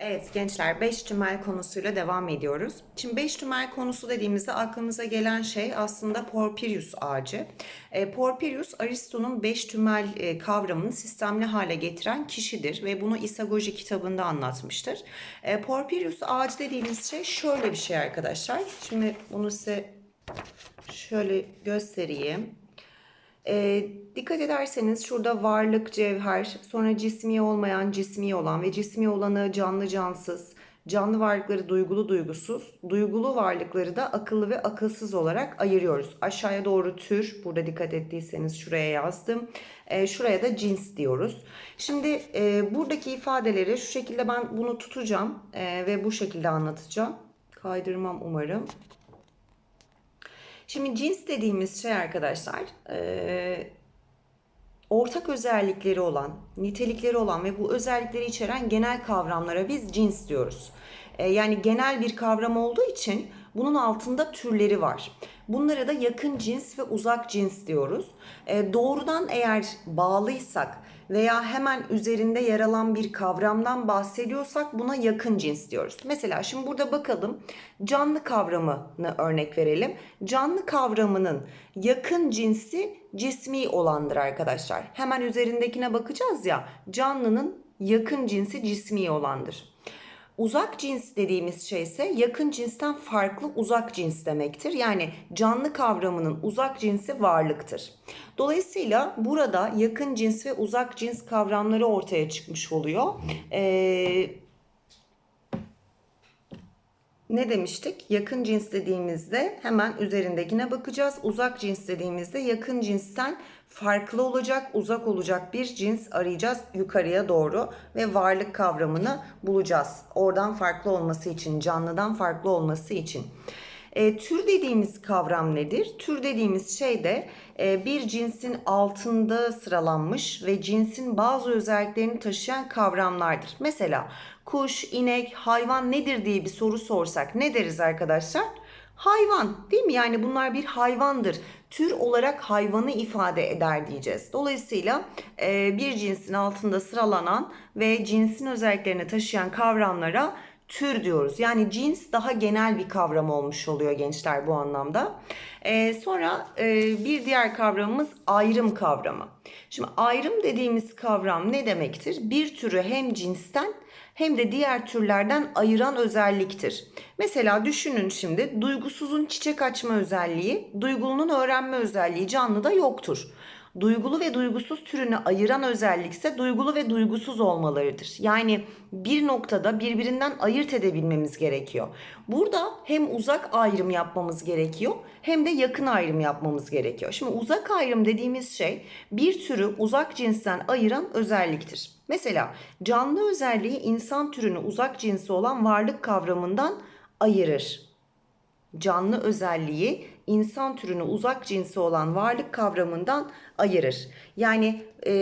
Evet gençler 5 tümel konusuyla devam ediyoruz. Şimdi 5 tümel konusu dediğimizde aklımıza gelen şey aslında Porphyrius ağacı. E, Porphyrius Aristo'nun 5 tümel e, kavramını sistemli hale getiren kişidir ve bunu İsagoji kitabında anlatmıştır. E, Porphyrius ağacı dediğimiz şey şöyle bir şey arkadaşlar. Şimdi bunu size şöyle göstereyim. E, dikkat ederseniz şurada varlık, cevher, sonra cismi olmayan, cismi olan ve cismi olanı canlı cansız, canlı varlıkları duygulu duygusuz, duygulu varlıkları da akıllı ve akılsız olarak ayırıyoruz. Aşağıya doğru tür, burada dikkat ettiyseniz şuraya yazdım. E, şuraya da cins diyoruz. Şimdi e, buradaki ifadeleri şu şekilde ben bunu tutacağım e, ve bu şekilde anlatacağım. Kaydırmam umarım. Şimdi cins dediğimiz şey arkadaşlar e, ortak özellikleri olan, nitelikleri olan ve bu özellikleri içeren genel kavramlara biz cins diyoruz. E, yani genel bir kavram olduğu için bunun altında türleri var. Bunlara da yakın cins ve uzak cins diyoruz. E, doğrudan eğer bağlıysak veya hemen üzerinde yer alan bir kavramdan bahsediyorsak buna yakın cins diyoruz. Mesela şimdi burada bakalım canlı kavramını örnek verelim. Canlı kavramının yakın cinsi cismi olandır arkadaşlar. Hemen üzerindekine bakacağız ya canlının yakın cinsi cismi olandır. Uzak cins dediğimiz şey ise yakın cinsten farklı uzak cins demektir. Yani canlı kavramının uzak cinsi varlıktır. Dolayısıyla burada yakın cins ve uzak cins kavramları ortaya çıkmış oluyor. Ee, ne demiştik? Yakın cins dediğimizde hemen üzerindekine bakacağız. Uzak cins dediğimizde yakın cinsten farklı olacak, uzak olacak bir cins arayacağız yukarıya doğru ve varlık kavramını bulacağız. Oradan farklı olması için, canlıdan farklı olması için. E, tür dediğimiz kavram nedir? Tür dediğimiz şey de e, bir cinsin altında sıralanmış ve cinsin bazı özelliklerini taşıyan kavramlardır. Mesela kuş, inek, hayvan nedir diye bir soru sorsak ne deriz arkadaşlar? Hayvan değil mi? Yani bunlar bir hayvandır. Tür olarak hayvanı ifade eder diyeceğiz. Dolayısıyla e, bir cinsin altında sıralanan ve cinsin özelliklerini taşıyan kavramlara tür diyoruz. Yani cins daha genel bir kavram olmuş oluyor gençler bu anlamda. Ee, sonra e, bir diğer kavramımız ayrım kavramı. Şimdi ayrım dediğimiz kavram ne demektir? Bir türü hem cinsten hem de diğer türlerden ayıran özelliktir. Mesela düşünün şimdi duygusuzun çiçek açma özelliği, duygulunun öğrenme özelliği canlıda yoktur. Duygulu ve duygusuz türünü ayıran özellik ise duygulu ve duygusuz olmalarıdır. Yani bir noktada birbirinden ayırt edebilmemiz gerekiyor. Burada hem uzak ayrım yapmamız gerekiyor hem de yakın ayrım yapmamız gerekiyor. Şimdi uzak ayrım dediğimiz şey bir türü uzak cinsten ayıran özelliktir. Mesela canlı özelliği insan türünü uzak cinsi olan varlık kavramından ayırır canlı özelliği insan türünü uzak cinsi olan varlık kavramından ayırır. Yani e,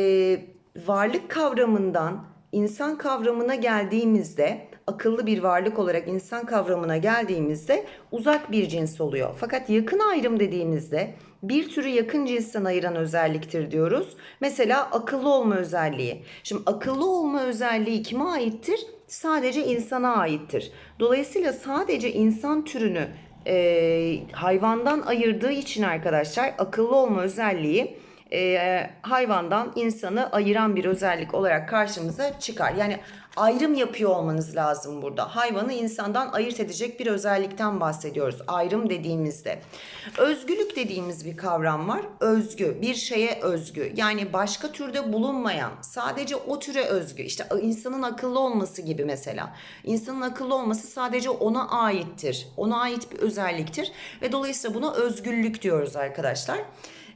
varlık kavramından insan kavramına geldiğimizde akıllı bir varlık olarak insan kavramına geldiğimizde uzak bir cins oluyor. Fakat yakın ayrım dediğimizde bir türü yakın cinsten ayıran özelliktir diyoruz. Mesela akıllı olma özelliği. Şimdi akıllı olma özelliği kime aittir? Sadece insana aittir. Dolayısıyla sadece insan türünü e, hayvandan ayırdığı için arkadaşlar akıllı olma özelliği e, hayvandan insanı ayıran bir özellik olarak karşımıza çıkar. Yani ayrım yapıyor olmanız lazım burada. Hayvanı insandan ayırt edecek bir özellikten bahsediyoruz ayrım dediğimizde. Özgülük dediğimiz bir kavram var. Özgü, bir şeye özgü. Yani başka türde bulunmayan, sadece o türe özgü. İşte insanın akıllı olması gibi mesela. İnsanın akıllı olması sadece ona aittir. Ona ait bir özelliktir ve dolayısıyla buna özgürlük diyoruz arkadaşlar.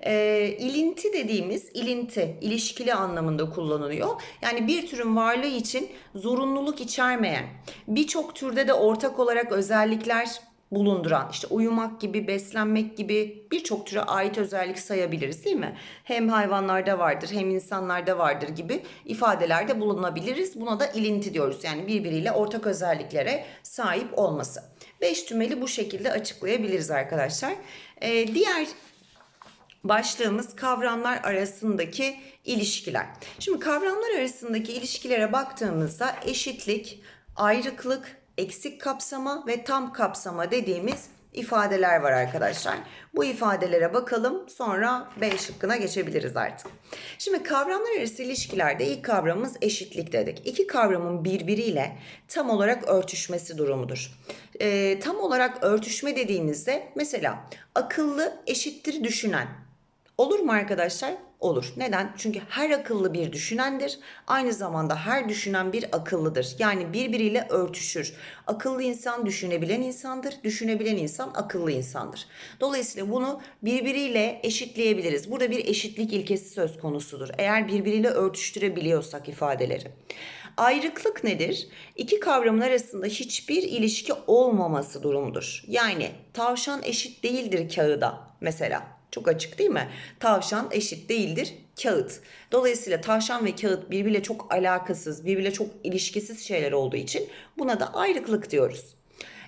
E, ilinti dediğimiz ilinti ilişkili anlamında kullanılıyor. Yani bir türün varlığı için zorunluluk içermeyen, birçok türde de ortak olarak özellikler bulunduran işte uyumak gibi, beslenmek gibi birçok türe ait özellik sayabiliriz değil mi? Hem hayvanlarda vardır hem insanlarda vardır gibi ifadelerde bulunabiliriz. Buna da ilinti diyoruz. Yani birbiriyle ortak özelliklere sahip olması. Beş tümeli bu şekilde açıklayabiliriz arkadaşlar. Ee, diğer başlığımız kavramlar arasındaki ilişkiler. Şimdi kavramlar arasındaki ilişkilere baktığımızda eşitlik, ayrıklık, eksik kapsama ve tam kapsama dediğimiz ifadeler var arkadaşlar. Bu ifadelere bakalım sonra B şıkkına geçebiliriz artık. Şimdi kavramlar arası ilişkilerde ilk kavramımız eşitlik dedik. İki kavramın birbiriyle tam olarak örtüşmesi durumudur. Ee, tam olarak örtüşme dediğimizde mesela akıllı eşittir düşünen Olur mu arkadaşlar? Olur. Neden? Çünkü her akıllı bir düşünendir. Aynı zamanda her düşünen bir akıllıdır. Yani birbiriyle örtüşür. Akıllı insan düşünebilen insandır. Düşünebilen insan akıllı insandır. Dolayısıyla bunu birbiriyle eşitleyebiliriz. Burada bir eşitlik ilkesi söz konusudur. Eğer birbiriyle örtüştürebiliyorsak ifadeleri. Ayrıklık nedir? İki kavramın arasında hiçbir ilişki olmaması durumudur. Yani tavşan eşit değildir kağıda mesela. Çok açık değil mi? Tavşan eşit değildir kağıt. Dolayısıyla tavşan ve kağıt birbiriyle çok alakasız, birbiriyle çok ilişkisiz şeyler olduğu için buna da ayrıklık diyoruz.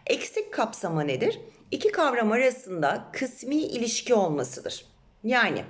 Eksik kapsama nedir? İki kavram arasında kısmi ilişki olmasıdır. Yani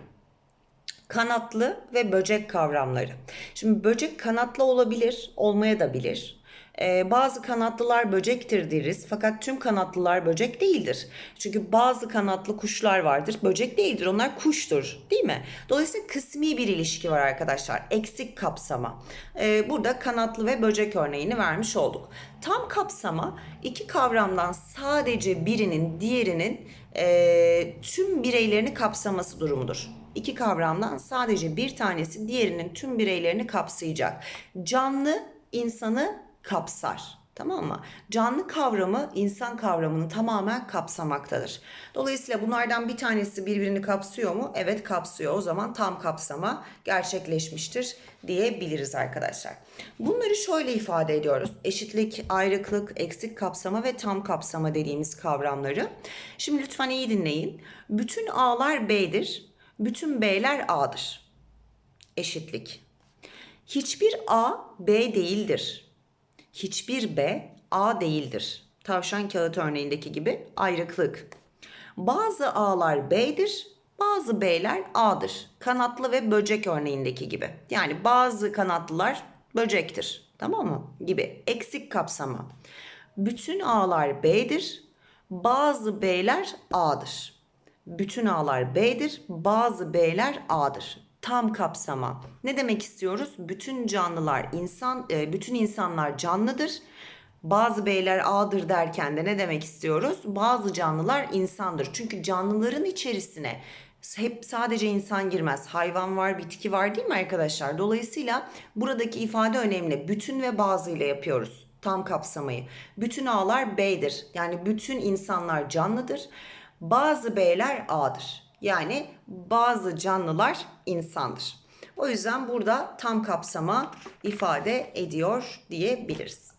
kanatlı ve böcek kavramları. Şimdi böcek kanatlı olabilir, olmaya da bilir. Ee, bazı kanatlılar böcektir deriz fakat tüm kanatlılar böcek değildir. Çünkü bazı kanatlı kuşlar vardır böcek değildir onlar kuştur değil mi? Dolayısıyla kısmi bir ilişki var arkadaşlar eksik kapsama. Ee, burada kanatlı ve böcek örneğini vermiş olduk. Tam kapsama iki kavramdan sadece birinin diğerinin e, tüm bireylerini kapsaması durumudur. İki kavramdan sadece bir tanesi diğerinin tüm bireylerini kapsayacak. Canlı insanı kapsar. Tamam mı? Canlı kavramı insan kavramını tamamen kapsamaktadır. Dolayısıyla bunlardan bir tanesi birbirini kapsıyor mu? Evet kapsıyor. O zaman tam kapsama gerçekleşmiştir diyebiliriz arkadaşlar. Bunları şöyle ifade ediyoruz. Eşitlik, ayrıklık, eksik kapsama ve tam kapsama dediğimiz kavramları. Şimdi lütfen iyi dinleyin. Bütün A'lar B'dir. Bütün B'ler A'dır. Eşitlik. Hiçbir A B değildir hiçbir B A değildir. Tavşan kağıt örneğindeki gibi ayrıklık. Bazı A'lar B'dir, bazı B'ler A'dır. Kanatlı ve böcek örneğindeki gibi. Yani bazı kanatlılar böcektir. Tamam mı? Gibi. Eksik kapsama. Bütün A'lar B'dir, bazı B'ler A'dır. Bütün A'lar B'dir, bazı B'ler A'dır tam kapsama. Ne demek istiyoruz? Bütün canlılar insan, e, bütün insanlar canlıdır. Bazı beyler A'dır derken de ne demek istiyoruz? Bazı canlılar insandır. Çünkü canlıların içerisine hep sadece insan girmez. Hayvan var, bitki var değil mi arkadaşlar? Dolayısıyla buradaki ifade önemli. Bütün ve bazı ile yapıyoruz tam kapsamayı. Bütün A'lar B'dir. Yani bütün insanlar canlıdır. Bazı B'ler A'dır. Yani bazı canlılar insandır. O yüzden burada tam kapsama ifade ediyor diyebiliriz.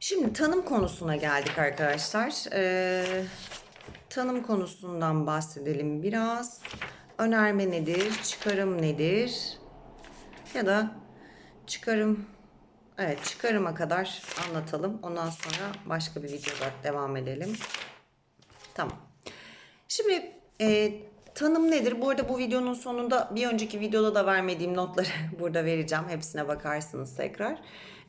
Şimdi tanım konusuna geldik arkadaşlar. Ee, tanım konusundan bahsedelim biraz. Önerme nedir? Çıkarım nedir? Ya da çıkarım Evet çıkarıma kadar anlatalım. Ondan sonra başka bir videoda devam edelim. Tamam. Şimdi e, tanım nedir? Bu arada bu videonun sonunda bir önceki videoda da vermediğim notları burada vereceğim. Hepsine bakarsınız tekrar.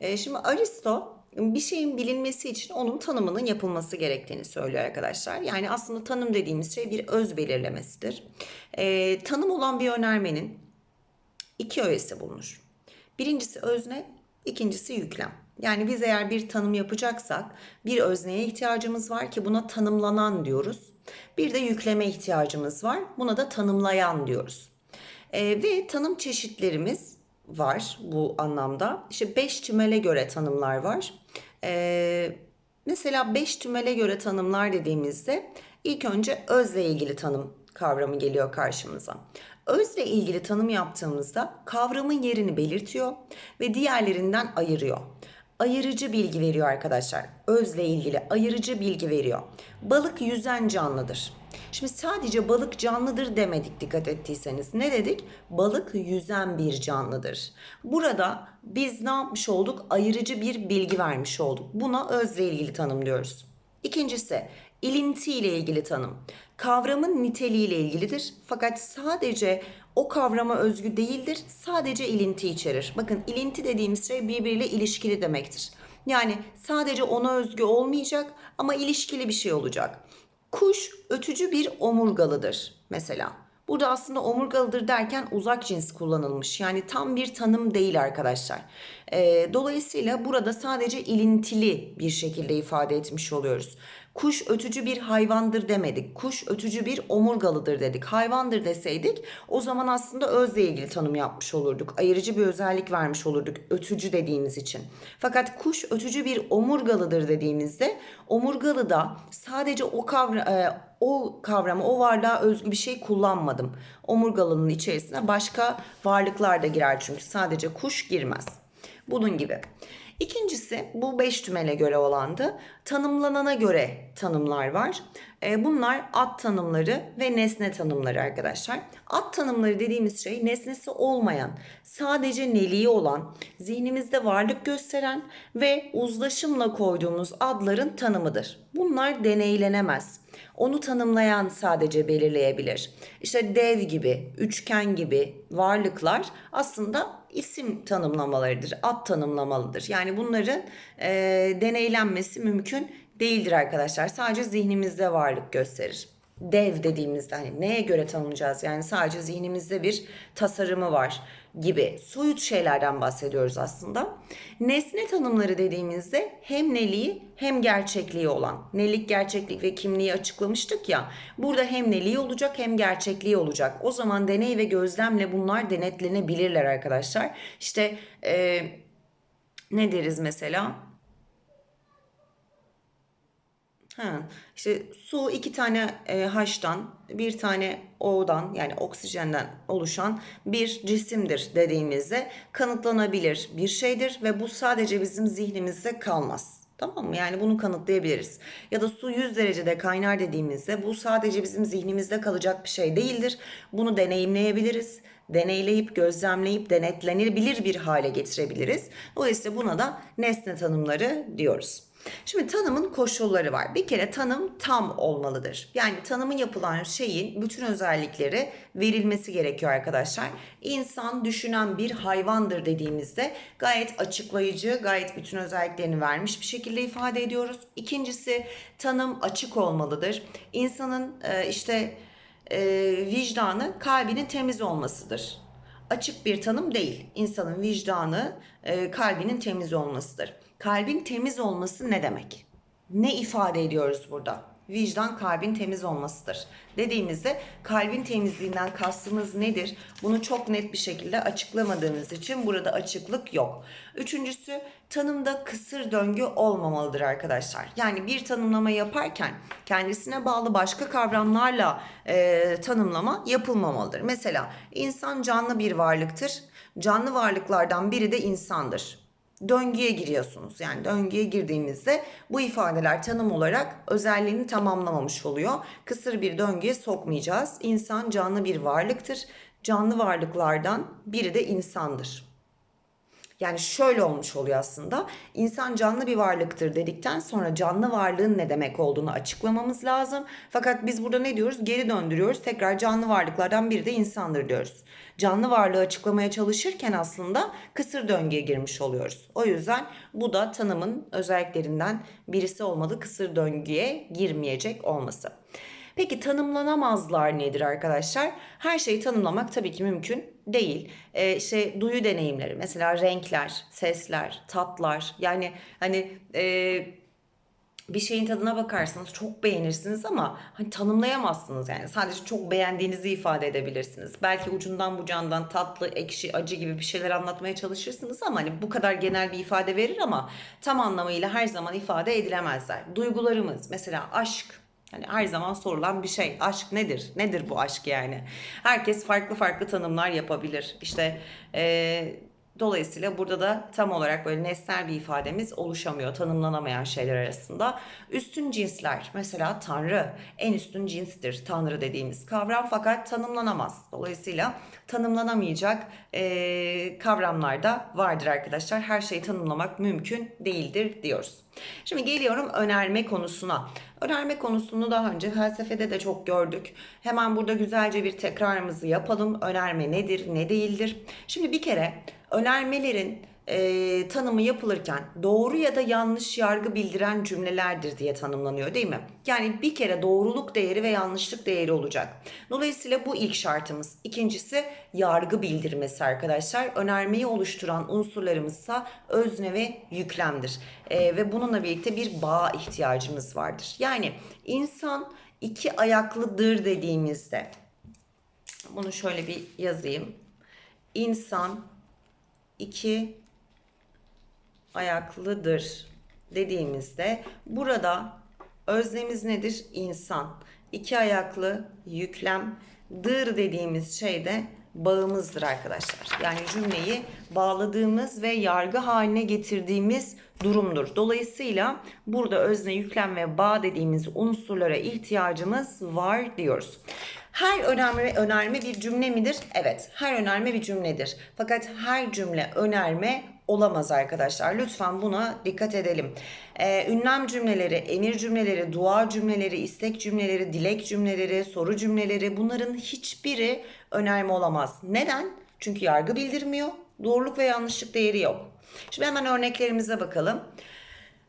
E, şimdi Aristo bir şeyin bilinmesi için onun tanımının yapılması gerektiğini söylüyor arkadaşlar. Yani aslında tanım dediğimiz şey bir öz belirlemesidir. E, tanım olan bir önermenin iki öğesi bulunur. Birincisi özne, ikincisi yüklem. Yani biz eğer bir tanım yapacaksak bir özneye ihtiyacımız var ki buna tanımlanan diyoruz. Bir de yükleme ihtiyacımız var. Buna da tanımlayan diyoruz. E, ve tanım çeşitlerimiz var bu anlamda. İşte 5 tümele göre tanımlar var. E, mesela 5 tümele göre tanımlar dediğimizde ilk önce özle ilgili tanım kavramı geliyor karşımıza. Özle ilgili tanım yaptığımızda kavramın yerini belirtiyor ve diğerlerinden ayırıyor ayırıcı bilgi veriyor arkadaşlar. Özle ilgili ayırıcı bilgi veriyor. Balık yüzen canlıdır. Şimdi sadece balık canlıdır demedik dikkat ettiyseniz. Ne dedik? Balık yüzen bir canlıdır. Burada biz ne yapmış olduk? Ayırıcı bir bilgi vermiş olduk. Buna özle ilgili tanım diyoruz. İkincisi ilinti ile ilgili tanım. Kavramın niteliği ile ilgilidir. Fakat sadece o kavrama özgü değildir. Sadece ilinti içerir. Bakın ilinti dediğimiz şey birbiriyle ilişkili demektir. Yani sadece ona özgü olmayacak ama ilişkili bir şey olacak. Kuş ötücü bir omurgalıdır mesela. Burada aslında omurgalıdır derken uzak cins kullanılmış. Yani tam bir tanım değil arkadaşlar. Ee, dolayısıyla burada sadece ilintili bir şekilde ifade etmiş oluyoruz. Kuş ötücü bir hayvandır demedik. Kuş ötücü bir omurgalıdır dedik. Hayvandır deseydik o zaman aslında özle ilgili tanım yapmış olurduk. Ayırıcı bir özellik vermiş olurduk ötücü dediğimiz için. Fakat kuş ötücü bir omurgalıdır dediğimizde omurgalı da sadece o kavra e, o kavramı, o varlığa özgü bir şey kullanmadım. Omurgalının içerisine başka varlıklar da girer çünkü sadece kuş girmez. Bunun gibi. İkincisi bu beş tümele göre olandı. Tanımlanana göre tanımlar var. E, bunlar ad tanımları ve nesne tanımları arkadaşlar. Ad tanımları dediğimiz şey nesnesi olmayan, sadece neliği olan, zihnimizde varlık gösteren ve uzlaşımla koyduğumuz adların tanımıdır. Bunlar deneylenemez. Onu tanımlayan sadece belirleyebilir. İşte dev gibi, üçgen gibi varlıklar aslında isim tanımlamalarıdır, ad tanımlamalıdır. Yani bunların e, deneylenmesi mümkün değildir arkadaşlar. Sadece zihnimizde varlık gösterir. Dev dediğimizde hani neye göre tanımlayacağız? Yani sadece zihnimizde bir tasarımı var gibi soyut şeylerden bahsediyoruz aslında. Nesne tanımları dediğimizde hem neliği hem gerçekliği olan. Nelik, gerçeklik ve kimliği açıklamıştık ya. Burada hem neliği olacak hem gerçekliği olacak. O zaman deney ve gözlemle bunlar denetlenebilirler arkadaşlar. İşte e, ne deriz mesela? Ha, işte su iki tane e, H'tan bir tane O'dan yani oksijenden oluşan bir cisimdir dediğimizde kanıtlanabilir bir şeydir ve bu sadece bizim zihnimizde kalmaz. Tamam mı? Yani bunu kanıtlayabiliriz. Ya da su 100 derecede kaynar dediğimizde bu sadece bizim zihnimizde kalacak bir şey değildir. Bunu deneyimleyebiliriz. Deneyleyip, gözlemleyip, denetlenebilir bir hale getirebiliriz. Dolayısıyla buna da nesne tanımları diyoruz. Şimdi tanımın koşulları var. Bir kere tanım tam olmalıdır. Yani tanımın yapılan şeyin bütün özellikleri verilmesi gerekiyor arkadaşlar. İnsan düşünen bir hayvandır dediğimizde gayet açıklayıcı, gayet bütün özelliklerini vermiş bir şekilde ifade ediyoruz. İkincisi tanım açık olmalıdır. İnsanın e, işte e, vicdanı kalbinin temiz olmasıdır açık bir tanım değil. İnsanın vicdanı e, kalbinin temiz olmasıdır. Kalbin temiz olması ne demek? Ne ifade ediyoruz burada? Vicdan kalbin temiz olmasıdır. Dediğimizde kalbin temizliğinden kastımız nedir? Bunu çok net bir şekilde açıklamadığımız için burada açıklık yok. Üçüncüsü tanımda kısır döngü olmamalıdır arkadaşlar. Yani bir tanımlama yaparken kendisine bağlı başka kavramlarla e, tanımlama yapılmamalıdır. Mesela insan canlı bir varlıktır. Canlı varlıklardan biri de insandır döngüye giriyorsunuz. Yani döngüye girdiğimizde bu ifadeler tanım olarak özelliğini tamamlamamış oluyor. Kısır bir döngüye sokmayacağız. İnsan canlı bir varlıktır. Canlı varlıklardan biri de insandır. Yani şöyle olmuş oluyor aslında. İnsan canlı bir varlıktır dedikten sonra canlı varlığın ne demek olduğunu açıklamamız lazım. Fakat biz burada ne diyoruz? Geri döndürüyoruz. Tekrar canlı varlıklardan biri de insandır diyoruz. Canlı varlığı açıklamaya çalışırken aslında kısır döngüye girmiş oluyoruz. O yüzden bu da tanımın özelliklerinden birisi olmalı kısır döngüye girmeyecek olması. Peki tanımlanamazlar nedir arkadaşlar? Her şeyi tanımlamak tabii ki mümkün değil. Ee, işte duyu deneyimleri mesela renkler, sesler, tatlar yani hani e, bir şeyin tadına bakarsınız çok beğenirsiniz ama hani tanımlayamazsınız yani sadece çok beğendiğinizi ifade edebilirsiniz. Belki ucundan bucağından tatlı, ekşi, acı gibi bir şeyler anlatmaya çalışırsınız ama hani bu kadar genel bir ifade verir ama tam anlamıyla her zaman ifade edilemezler. Duygularımız mesela aşk Hani her zaman sorulan bir şey. Aşk nedir? Nedir bu aşk yani? Herkes farklı farklı tanımlar yapabilir. İşte e, Dolayısıyla burada da tam olarak böyle nesnel bir ifademiz oluşamıyor tanımlanamayan şeyler arasında. Üstün cinsler mesela Tanrı en üstün cinstir Tanrı dediğimiz kavram fakat tanımlanamaz. Dolayısıyla tanımlanamayacak e, kavramlar da vardır arkadaşlar. Her şeyi tanımlamak mümkün değildir diyoruz. Şimdi geliyorum önerme konusuna. Önerme konusunu daha önce felsefede de çok gördük. Hemen burada güzelce bir tekrarımızı yapalım. Önerme nedir, ne değildir? Şimdi bir kere önermelerin e, tanımı yapılırken doğru ya da yanlış yargı bildiren cümlelerdir diye tanımlanıyor değil mi? Yani bir kere doğruluk değeri ve yanlışlık değeri olacak. Dolayısıyla bu ilk şartımız. İkincisi yargı bildirmesi arkadaşlar. Önermeyi oluşturan unsurlarımızsa özne ve yüklemdir. E, ve bununla birlikte bir bağ ihtiyacımız vardır. Yani insan iki ayaklıdır dediğimizde bunu şöyle bir yazayım. İnsan iki ayaklıdır dediğimizde burada öznemiz nedir? İnsan. İki ayaklı yüklem dır dediğimiz şey de bağımızdır arkadaşlar. Yani cümleyi bağladığımız ve yargı haline getirdiğimiz durumdur. Dolayısıyla burada özne, yüklem ve bağ dediğimiz unsurlara ihtiyacımız var diyoruz. Her önerme önerme bir cümle midir? Evet, her önerme bir cümledir. Fakat her cümle önerme olamaz arkadaşlar. Lütfen buna dikkat edelim. Ee, ünlem cümleleri, emir cümleleri, dua cümleleri, istek cümleleri, dilek cümleleri, soru cümleleri bunların hiçbiri önerme olamaz. Neden? Çünkü yargı bildirmiyor. Doğruluk ve yanlışlık değeri yok. Şimdi hemen örneklerimize bakalım.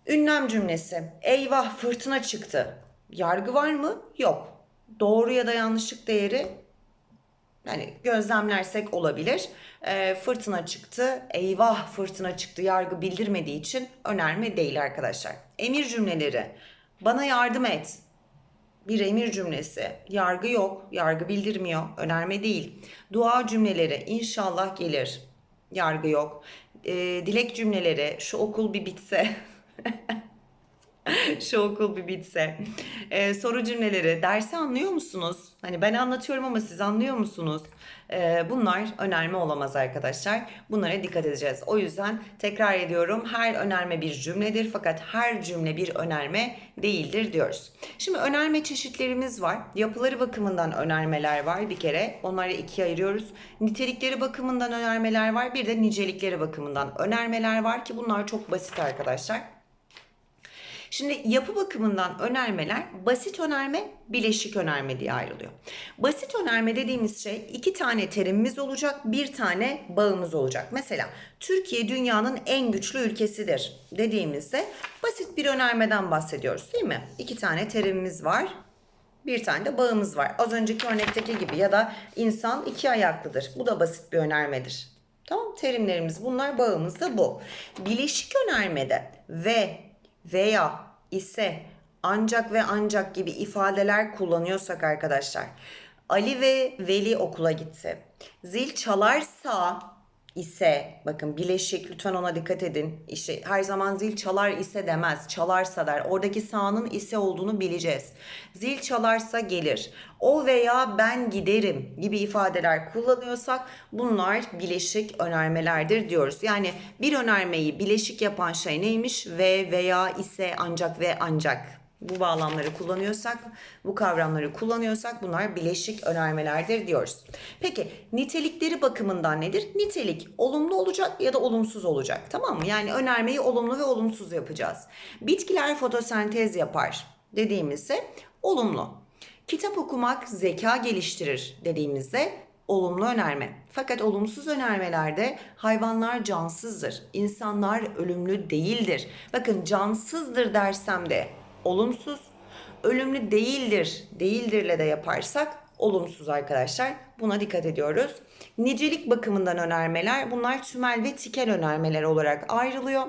Ünlem cümlesi. Eyvah fırtına çıktı. Yargı var mı? Yok. Doğru ya da yanlışlık değeri yani gözlemlersek olabilir. E, fırtına çıktı. Eyvah fırtına çıktı. Yargı bildirmediği için önerme değil arkadaşlar. Emir cümleleri. Bana yardım et. Bir emir cümlesi. Yargı yok. Yargı bildirmiyor. Önerme değil. Dua cümleleri. inşallah gelir. Yargı yok. E, dilek cümleleri. Şu okul bir bitse. Şu okul bir bitse. Ee, soru cümleleri. Dersi anlıyor musunuz? Hani ben anlatıyorum ama siz anlıyor musunuz? Ee, bunlar önerme olamaz arkadaşlar. Bunlara dikkat edeceğiz. O yüzden tekrar ediyorum. Her önerme bir cümledir fakat her cümle bir önerme değildir diyoruz. Şimdi önerme çeşitlerimiz var. Yapıları bakımından önermeler var bir kere. Onları ikiye ayırıyoruz. Nitelikleri bakımından önermeler var. Bir de nicelikleri bakımından önermeler var ki bunlar çok basit arkadaşlar. Şimdi yapı bakımından önermeler basit önerme, bileşik önerme diye ayrılıyor. Basit önerme dediğimiz şey iki tane terimimiz olacak, bir tane bağımız olacak. Mesela Türkiye dünyanın en güçlü ülkesidir dediğimizde basit bir önermeden bahsediyoruz değil mi? İki tane terimimiz var. Bir tane de bağımız var. Az önceki örnekteki gibi ya da insan iki ayaklıdır. Bu da basit bir önermedir. Tamam terimlerimiz bunlar bağımız da bu. Bileşik önermede ve veya ise ancak ve ancak gibi ifadeler kullanıyorsak arkadaşlar Ali ve Veli okula gitti. Zil çalarsa ise bakın bileşik lütfen ona dikkat edin. İşte her zaman zil çalar ise demez. Çalarsa der. Oradaki sağının ise olduğunu bileceğiz. Zil çalarsa gelir. O veya ben giderim gibi ifadeler kullanıyorsak bunlar bileşik önermelerdir diyoruz. Yani bir önermeyi bileşik yapan şey neymiş? Ve veya ise ancak ve ancak bu bağlamları kullanıyorsak, bu kavramları kullanıyorsak bunlar bileşik önermelerdir diyoruz. Peki nitelikleri bakımından nedir? Nitelik olumlu olacak ya da olumsuz olacak. Tamam mı? Yani önermeyi olumlu ve olumsuz yapacağız. Bitkiler fotosentez yapar dediğimizde olumlu. Kitap okumak zeka geliştirir dediğimizde olumlu önerme. Fakat olumsuz önermelerde hayvanlar cansızdır. İnsanlar ölümlü değildir. Bakın cansızdır dersem de olumsuz. Ölümlü değildir, değildirle de yaparsak olumsuz arkadaşlar. Buna dikkat ediyoruz. Nicelik bakımından önermeler bunlar tümel ve tikel önermeler olarak ayrılıyor.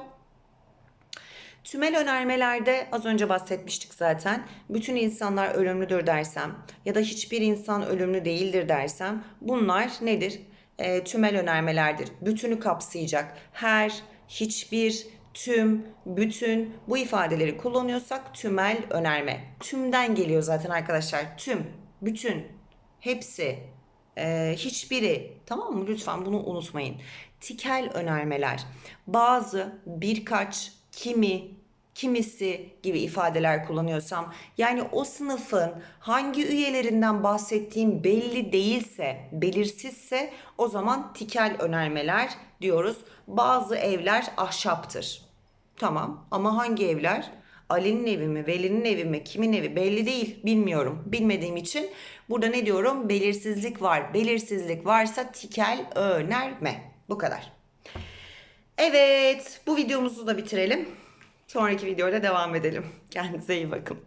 Tümel önermelerde az önce bahsetmiştik zaten. Bütün insanlar ölümlüdür dersem ya da hiçbir insan ölümlü değildir dersem bunlar nedir? E, tümel önermelerdir. Bütünü kapsayacak. Her, hiçbir, tüm, bütün bu ifadeleri kullanıyorsak tümel önerme. Tümden geliyor zaten arkadaşlar. Tüm, bütün, hepsi, e, hiçbiri tamam mı? Lütfen bunu unutmayın. tikel önermeler. Bazı, birkaç, kimi, kimisi gibi ifadeler kullanıyorsam yani o sınıfın hangi üyelerinden bahsettiğim belli değilse, belirsizse o zaman tikel önermeler diyoruz. Bazı evler ahşaptır. Tamam ama hangi evler? Ali'nin evi mi, Veli'nin evi mi, kimin evi belli değil. Bilmiyorum. Bilmediğim için burada ne diyorum? Belirsizlik var. Belirsizlik varsa tikel önerme. Bu kadar. Evet, bu videomuzu da bitirelim. Sonraki videoyla devam edelim. Kendinize iyi bakın.